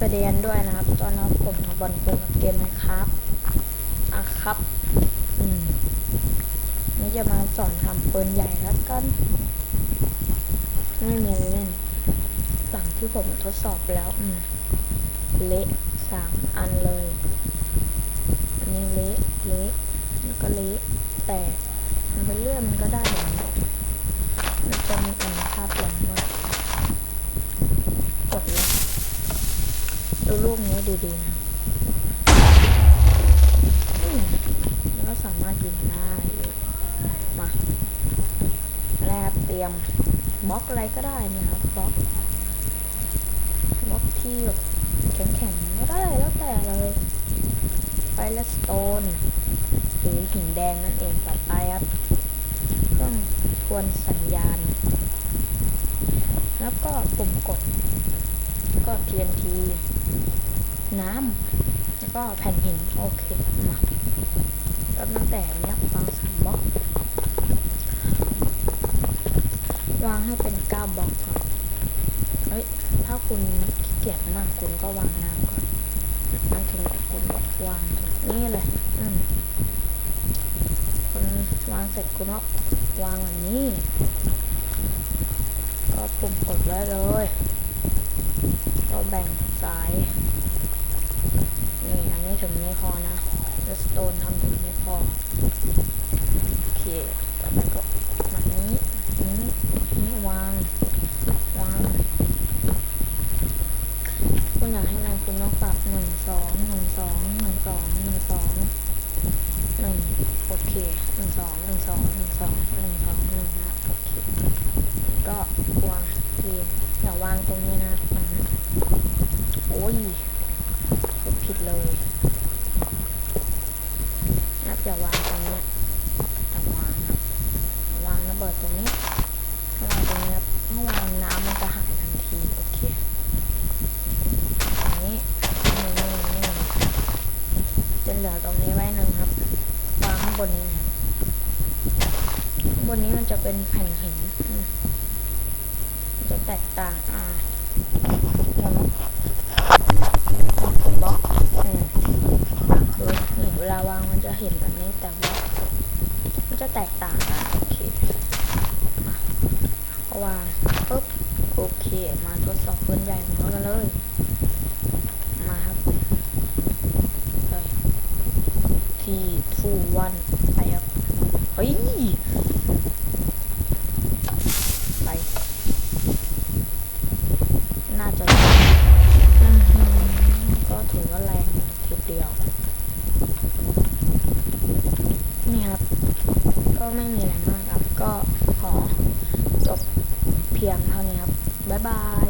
ประเด็นด้วยนะครับ ตอนนี้ผมบอลปูกับเกมนะครับอะครับ อืมนี่จะมาสอนทำปืนใหญ่แล้วกันไม่มีอะไรเล่น หลังที่ผมทดสอบแล้ว อืม เละสามอันเลย อันนี้เละ เละแล้วก็เละ แต่มันเป็นเลื่อนมันก็ได้อย่างนี้มันจะมีอันภาพหลังด้วยกดเลย ดูรูปนี้ดีๆนะแล้วก็สามารถยิงได้เลยมาแรกเตรียมบล็อกอะไรก็ได้เนี่ยครับบล็อกบล็อกที่แบบแข็งๆก็ได้แล้วแต่เลยไฟและสโตนหรือหินแดงนั่นเองต่อไปครับเครื่องทวนสัญญาณ แล้วก็ปุ่มกด ก็ TNT น้ำแล้วก็แผ่นหิน โอเค มาแล้วตั้งแต่เนี้ยวางสามบล็อกวางให้เป็นเก้าบล็อกครับเฮ้ย ถ้าคุณขี้เกียจมากคุณก็วางน้ำก่อนมายถึงคุณก็วางนี่เลย อืมคุณวางเสร็จคุณก็วางแบบนี้ ก็ปุ่มกดไว้เลย แบ่งสายนี่อันนี้ถึงนี้พอนะเ e สโตนทำถึงนี้พอ โอเคต่อไปก็แบบนี้นี้นี้วาง วางคุณอยากให้อะไรคุณต้องปรับหนึ่งสองหนึ่งสองหนึ่งสองหนึ่งสองหนึ่งโอเคหนึ่งสองหนึ่งสองหนึ่งสองหนึ่งสองหนึ่งนะโอเคก็วางทีอย่าวางตรงนี้นะอืมโอ้ยกดผิดเลยนับอย่าวางตรงเนี้ยอย่าวางนะวางระเบิดตรงนี้ถ้าวางตรงนี้ครับถ้าวางน้ำมันจะหายทันทีโอเคอันนี้นี่นี่นี่จะ เหลือตรงนี้ไว้หนึ่งครับวางข้างบนนี้นะข้างบนนี้มันจะเป็นแผ่นหินมันจะแตกต่างอ่าเห็นไหมบล็อกอืมต่างคือนี่เวลาวางมันจะเห็นแบบนี้แต่ว่ามันจะแตกต่างกันโอเคมาก็วางปุ๊บโอเคมาทดสอบปืนใหญ่ของเรากันเลยมาครับไป ทีทูวันไปครับเฮ้ยไป น่าจะอือหือก็ถือว่าแรงทีเดียว นี่ครับ ก็ไม่มีอะไรมากครับ ก็ขอจบเพียงเท่านี้ครับ บ๊ายบาย